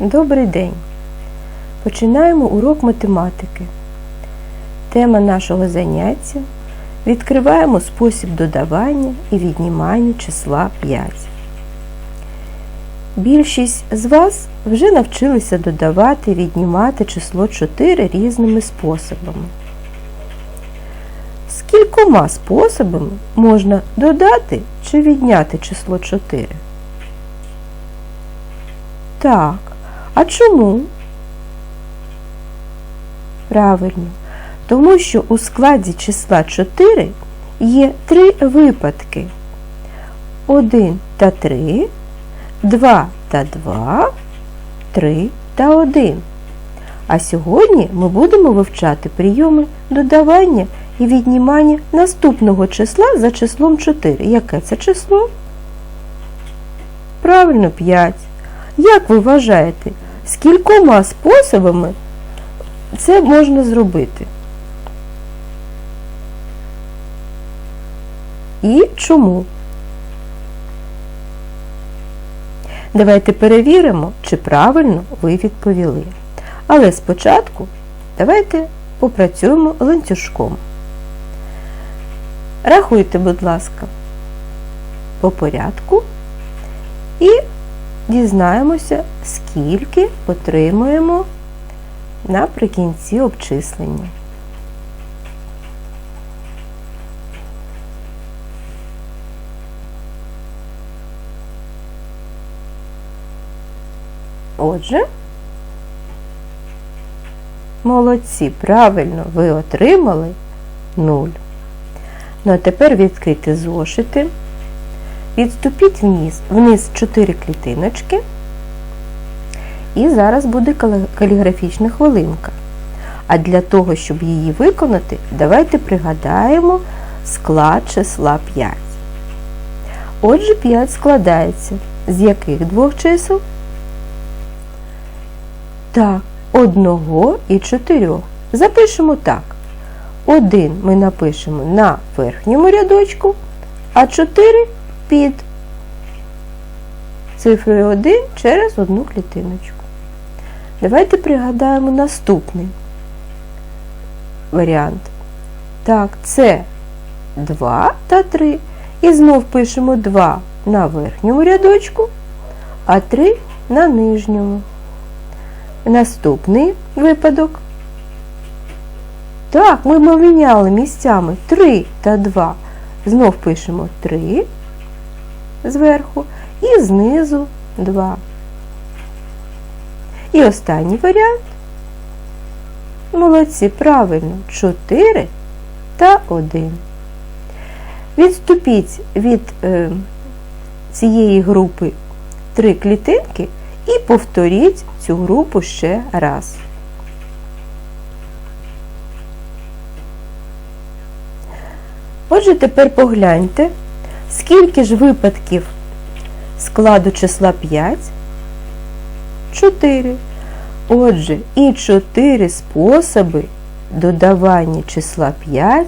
Добрий день! Починаємо урок математики. Тема нашого заняття відкриваємо спосіб додавання і віднімання числа 5. Більшість з вас вже навчилися додавати і віднімати число 4 різними способами. Скількома способами можна додати чи відняти число 4? Так. А чому? Правильно. Тому що у складі числа 4 є три випадки. 1 та 3, 2 та 2, 3 та 1. А сьогодні ми будемо вивчати прийоми додавання і віднімання наступного числа за числом 4. Яке це число? Правильно, 5. Як ви вважаєте, скількома способами це можна зробити? І чому? Давайте перевіримо, чи правильно ви відповіли. Але спочатку давайте попрацюємо ланцюжком. Рахуйте, будь ласка, по порядку і дізнаємося, скільки отримуємо наприкінці обчислення. Отже, молодці, правильно ви отримали 0. Ну а тепер відкрити зошити. Відступіть вниз, вниз 4 клітиночки. І зараз буде каліграфічна хвилинка. А для того, щоб її виконати, давайте пригадаємо склад числа 5. Отже, 5 складається з яких двох чисел? Так, одного і чотирьох. Запишемо так. Один ми напишемо на верхньому рядочку, а 4 під цифрою 1 через одну клітиночку. Давайте пригадаємо наступний варіант. Так, це 2 та 3. І знов пишемо 2 на верхньому рядочку, а 3 на нижньому. Наступний випадок. Так, ми поміняли місцями 3 та 2. Знов пишемо 3 зверху і знизу 2. І останній варіант. Молодці, правильно, 4 та 1. Відступіть від е, цієї групи 3 клітинки і повторіть цю групу ще раз. Отже, тепер погляньте, скільки ж випадків складу числа 5? 4. Отже, і 4 способи додавання числа 5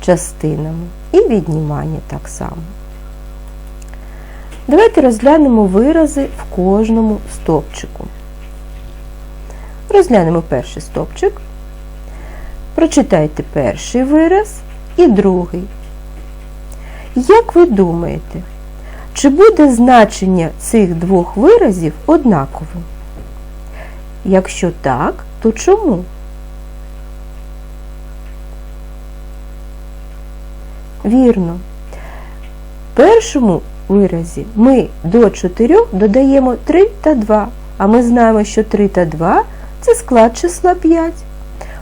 частинами і віднімання так само. Давайте розглянемо вирази в кожному стовпчику. Розглянемо перший стовпчик. Прочитайте перший вираз і другий. Як ви думаєте, чи буде значення цих двох виразів однаковим? Якщо так, то чому? Вірно. В першому виразі ми до 4 додаємо 3 та 2, а ми знаємо, що 3 та 2 це склад числа 5.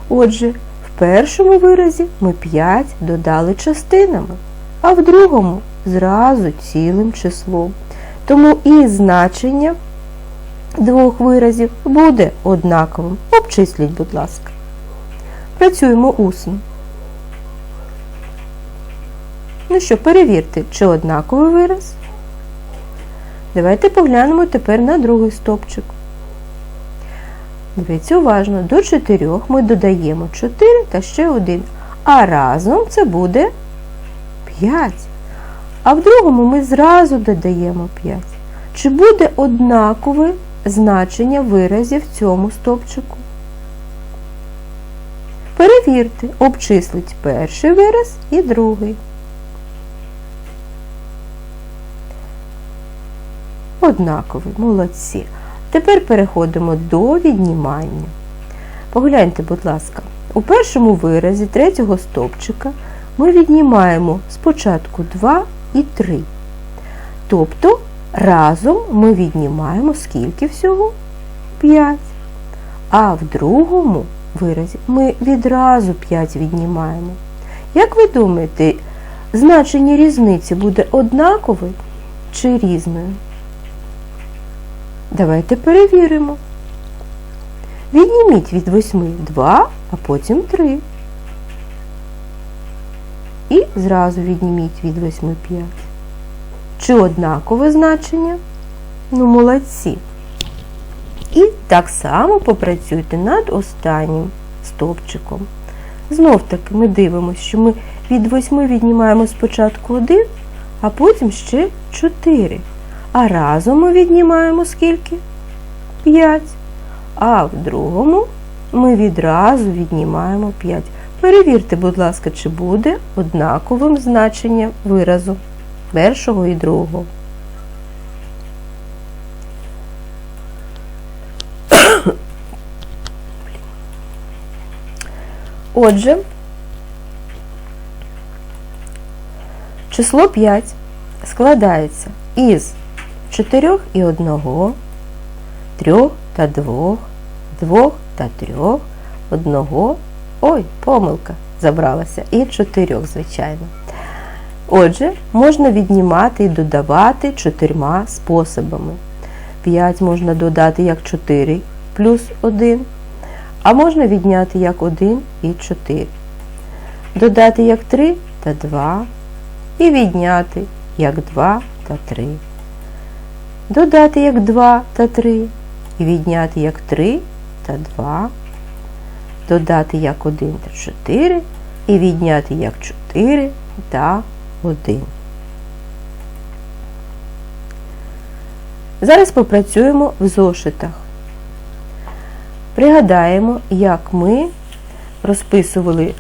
Отже, в першому виразі ми 5 додали частинами, а в другому зразу цілим числом. Тому і значення двох виразів буде однаковим. Обчисліть, будь ласка. Працюємо усно. Ну що, перевірте, чи однаковий вираз. Давайте поглянемо тепер на другий стопчик. Дивіться уважно, до 4 ми додаємо 4 та ще 1. А разом це буде 5. А в другому ми зразу додаємо 5. Чи буде однакове значення виразів в цьому стовпчику. Перевірте, обчисліть перший вираз і другий. Однаковий, молодці. Тепер переходимо до віднімання. Погляньте, будь ласка, у першому виразі третього стовпчика ми віднімаємо спочатку 2 і 3. Тобто разом ми віднімаємо скільки всього? 5. А в другому виразі ми відразу 5 віднімаємо. Як ви думаєте, значення різниці буде однакове чи різною? Давайте перевіримо. Відніміть від 8 2, а потім 3. Зразу відніміть від 8 5. Чи однакове значення? Ну, молодці. І так само попрацюйте над останнім стовпчиком. Знов таки ми дивимося, що ми від 8 віднімаємо спочатку 1, а потім ще 4. А разом ми віднімаємо скільки? 5. А в другому ми відразу віднімаємо 5. Перевірте, будь ласка, чи буде однаковим значення виразу першого і другого. Отже, число 5 складається із 4 і 1, 3 та 2, 2 та 3, 1, ой, помилка забралася, і 4, звичайно. Отже, можна віднімати і додавати чотирма способами. 5 можна додати як 4 плюс 1, а можна відняти як 1 і 4. Додати як 3 та 2 і відняти як 2 та 3. Додати як 2 та 3 і відняти як 3 та 2. Додати як 1 та 4 і відняти як 4 та 1. Зараз попрацюємо в зошитах. Пригадаємо, як ми розписували,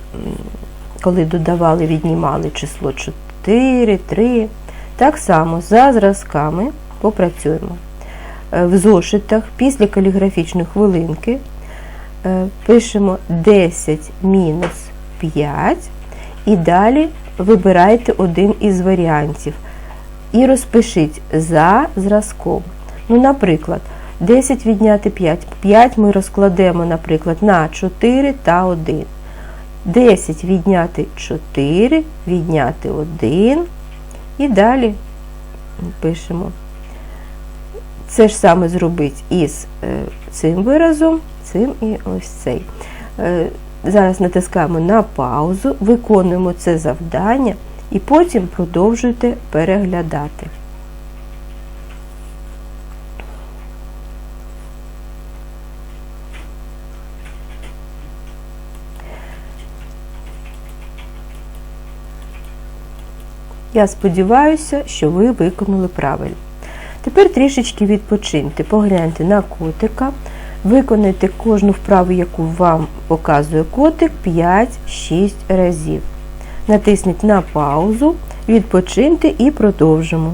коли додавали, віднімали число 4, 3. Так само за зразками попрацюємо. Е, В зошитах після каліграфічної хвилинки пишемо 10 мінус 5 і далі вибирайте один із варіантів і розпишіть за зразком. Ну, наприклад, 10 відняти 5. 5 ми розкладемо, наприклад, на 4 та 1. 10 відняти 4, відняти 1 і далі пишемо. Це ж саме зробить із е, цим виразом, цим і ось цей. Е, Зараз натискаємо на паузу, виконуємо це завдання і потім продовжуйте переглядати. Я сподіваюся, що ви виконали правильно. Тепер трішечки відпочиньте, погляньте на котика, виконайте кожну вправу, яку вам показує котик 5-6 разів. Натисніть на паузу, відпочиньте і продовжимо.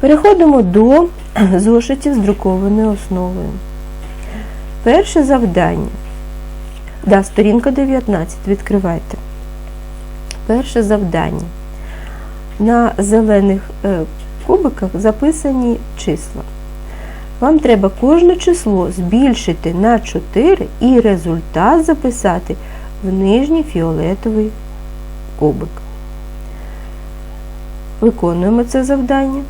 Переходимо до зошитів з друкованою основою. Перше завдання. Да, сторінка 19. Відкривайте. Перше завдання. На зелених е, кубиках записані числа. Вам треба кожне число збільшити на 4 і результат записати в нижній фіолетовий кубик. Виконуємо це завдання.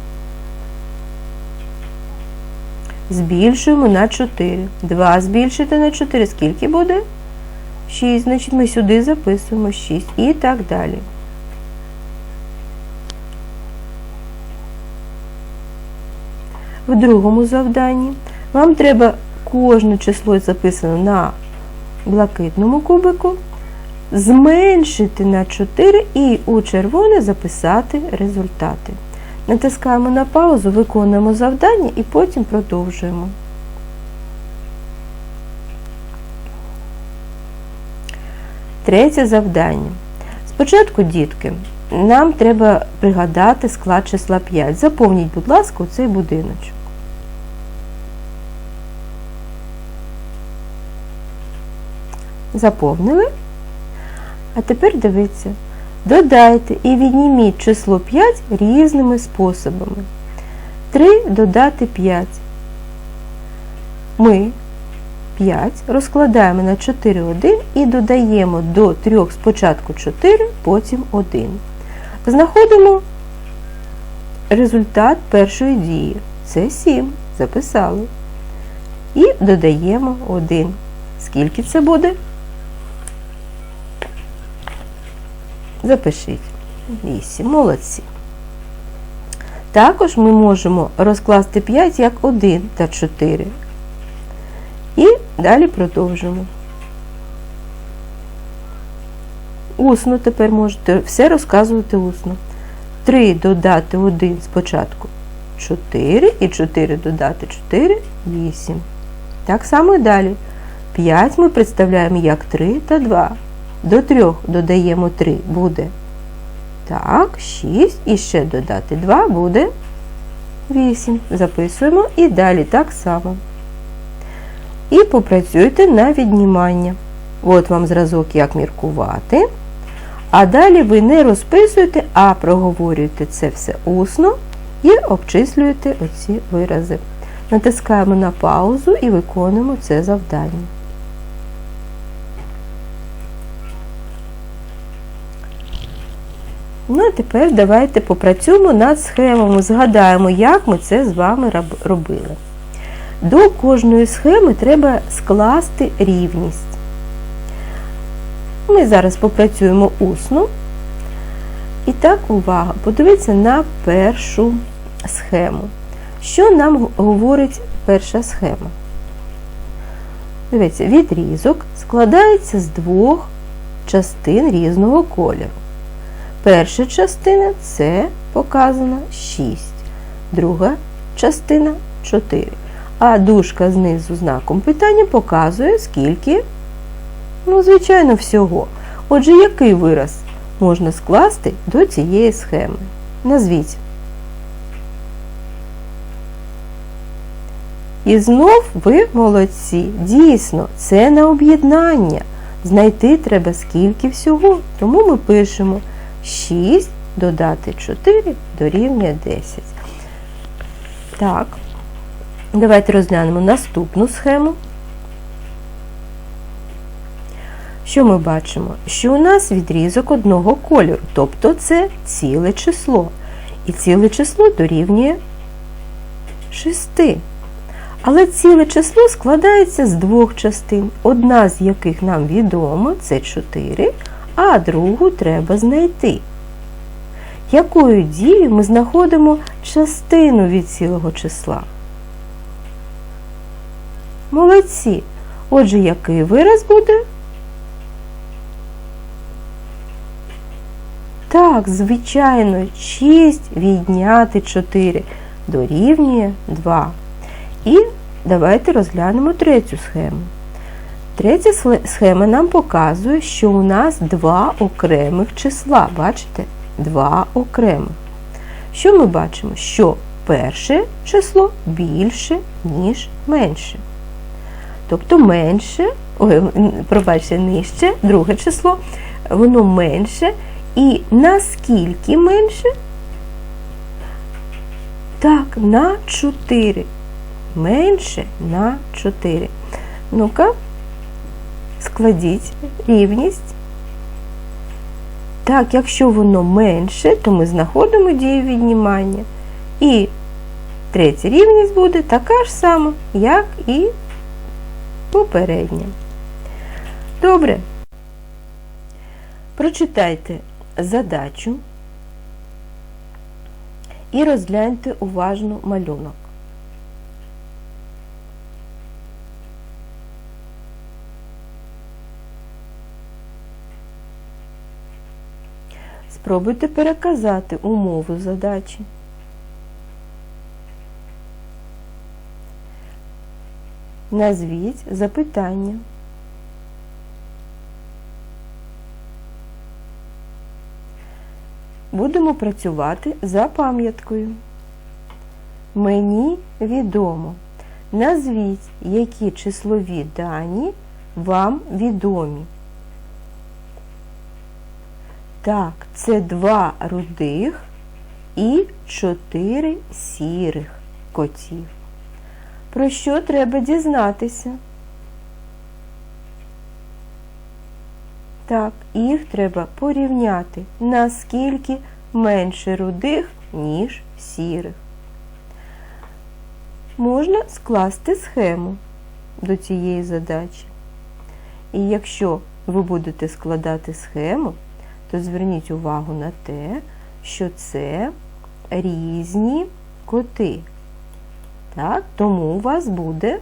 Збільшуємо на 4. 2 збільшити на 4. Скільки буде? 6. Значить, ми сюди записуємо 6 і так далі. В другому завданні вам треба кожне число записане на блакитному кубику, зменшити на 4 і у червоне записати результати. Натискаємо на паузу, виконуємо завдання і потім продовжуємо. Третє завдання. Спочатку, дітки, нам треба пригадати склад числа 5. Заповніть, будь ласка, цей будиночок. Заповнили. А тепер дивіться. Додайте і відніміть число 5 різними способами. 3 додати 5. Ми 5 розкладаємо на 4 1 і додаємо до 3 спочатку 4, потім 1. Знаходимо результат першої дії. Це 7. Записали. І додаємо 1. Скільки це буде? Запишіть. 8. Молодці. Також ми можемо розкласти 5 як 1 та 4. І далі продовжимо. Усно тепер можете все розказувати усно. 3 додати 1 спочатку 4 і 4 додати 4 8. Так само і далі. 5 ми представляємо як 3 та 2. До 3 додаємо 3 буде. Так, 6 і ще додати 2 буде 8. Записуємо і далі так само. І попрацюйте на віднімання. От вам зразок, як міркувати. А далі ви не розписуєте, а проговорюєте це все усно і обчислюєте оці вирази. Натискаємо на паузу і виконуємо це завдання. Ну, а тепер давайте попрацюємо над схемами, згадаємо, як ми це з вами робили. До кожної схеми треба скласти рівність. Ми зараз попрацюємо усно. І так, увага, подивіться на першу схему. Що нам говорить перша схема? Дивіться, відрізок складається з двох частин різного кольору. Перша частина це показано 6, друга частина 4. А дужка знизу знаком питання показує, скільки, ну, звичайно, всього. Отже, який вираз можна скласти до цієї схеми? Назвіть. І знов ви молодці. Дійсно, це на об'єднання. Знайти треба скільки всього. Тому ми пишемо 6 додати 4 дорівнює 10. Так, давайте розглянемо наступну схему. Що ми бачимо? Що у нас відрізок одного кольору, тобто це ціле число. І ціле число дорівнює 6. Але ціле число складається з двох частин, одна з яких нам відома, це 4, а другу треба знайти. Якою дією ми знаходимо частину від цілого числа? Молодці. Отже, який вираз буде? Так, звичайно, 6 відняти 4 дорівнює 2. І давайте розглянемо третю схему. Третя схема нам показує, що у нас два окремих числа. Бачите? Два окремих. Що ми бачимо? Що перше число більше, ніж менше. Тобто менше, ой, пробачте, нижче, друге число, воно менше. І наскільки менше? Так, на 4. Менше на 4. Ну-ка, складіть рівність. Так, якщо воно менше, то ми знаходимо дію віднімання. І третя рівність буде така ж сама, як і попередня. Добре. Прочитайте задачу і розгляньте уважно малюнок. Спробуйте переказати умову задачі. Назвіть запитання. Будемо працювати за пам'яткою. Мені відомо. Назвіть, які числові дані вам відомі. Так, це два рудих і чотири сірих котів. Про що треба дізнатися? Так, їх треба порівняти, наскільки менше рудих, ніж сірих. Можна скласти схему до цієї задачі. І якщо ви будете складати схему, то зверніть увагу на те, що це різні коти. Так, Тому у вас буде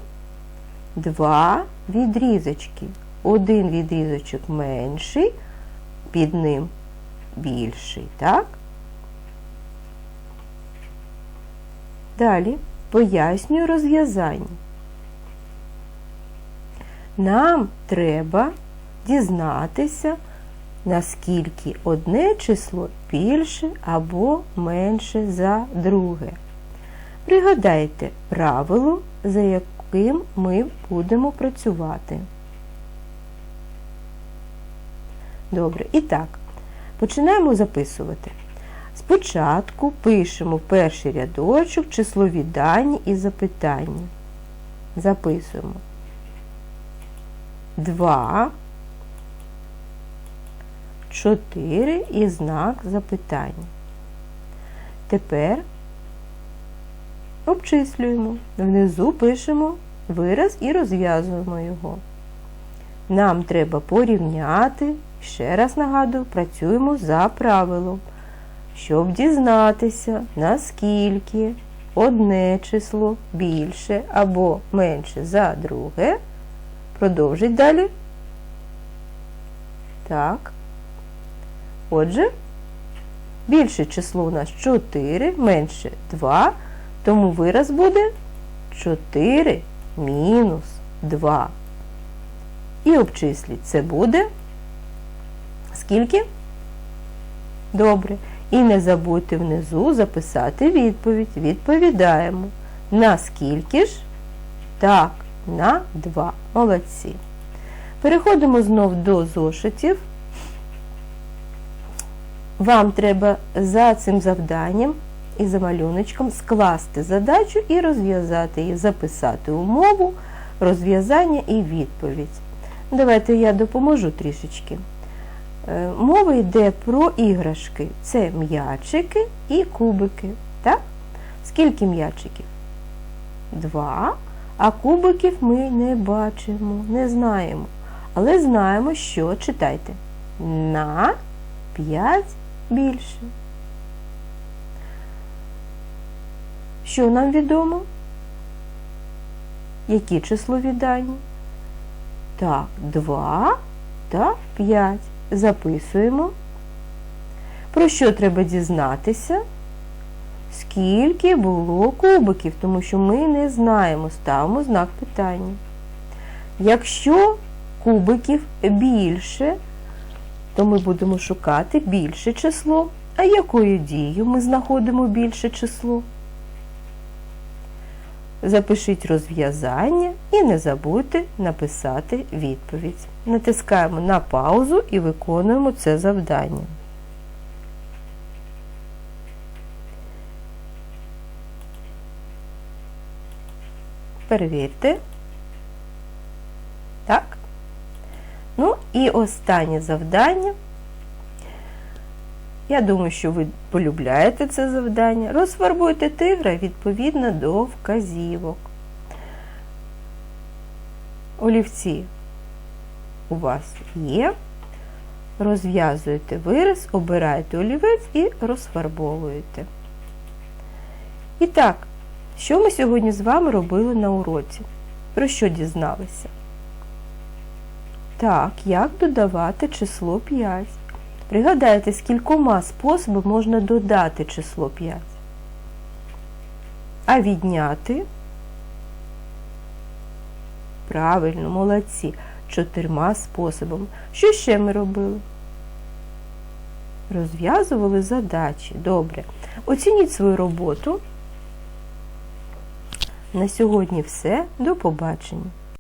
два відрізочки. Один відрізочок менший, під ним більший. так? Далі пояснюю розв'язання. Нам треба дізнатися, наскільки одне число більше або менше за друге. Пригадайте правило, за яким ми будемо працювати. Добре, і так, починаємо записувати. Спочатку пишемо перший рядочок, числові дані і запитання. Записуємо 2, 4 і знак запитання. Тепер обчислюємо. Внизу пишемо вираз і розв'язуємо його. Нам треба порівняти, ще раз нагадую, працюємо за правилом, щоб дізнатися, наскільки одне число більше або менше за друге. Продовжить далі. Так. Отже, більше число у нас 4, менше 2, тому вираз буде 4 мінус 2. І обчисліть. Це буде скільки? Добре. І не забудьте внизу записати відповідь. Відповідаємо. На скільки ж? Так, на 2. Молодці. Переходимо знов до зошитів. Вам треба за цим завданням і за малюночком скласти задачу і розв'язати її, записати умову, розв'язання і відповідь. Давайте я допоможу трішечки. Е, Мова йде про іграшки. Це м'ячики і кубики. Так? Скільки м'ячиків? Два. А кубиків ми не бачимо, не знаємо. Але знаємо, що читайте. На 5 більше. Що нам відомо? Які числові дані? Так, 2 та 5. Записуємо. Про що треба дізнатися? Скільки було кубиків, тому що ми не знаємо, ставимо знак питання. Якщо кубиків більше, то ми будемо шукати більше число. А якою дією ми знаходимо більше число? Запишіть розв'язання і не забудьте написати відповідь. Натискаємо на паузу і виконуємо це завдання. Перевірте. Так. Ну і останнє завдання. Я думаю, що ви полюбляєте це завдання. Розфарбуйте тигра відповідно до вказівок. Олівці у вас є. Розв'язуєте вираз, обираєте олівець і розфарбовуєте. І так, що ми сьогодні з вами робили на уроці? Про що дізналися? Так, як додавати число 5? Пригадайте, скількома способами можна додати число 5. А відняти Правильно, молодці. Чотирма способами. Що ще ми робили? Розв'язували задачі. Добре. Оцініть свою роботу. На сьогодні все. До побачення.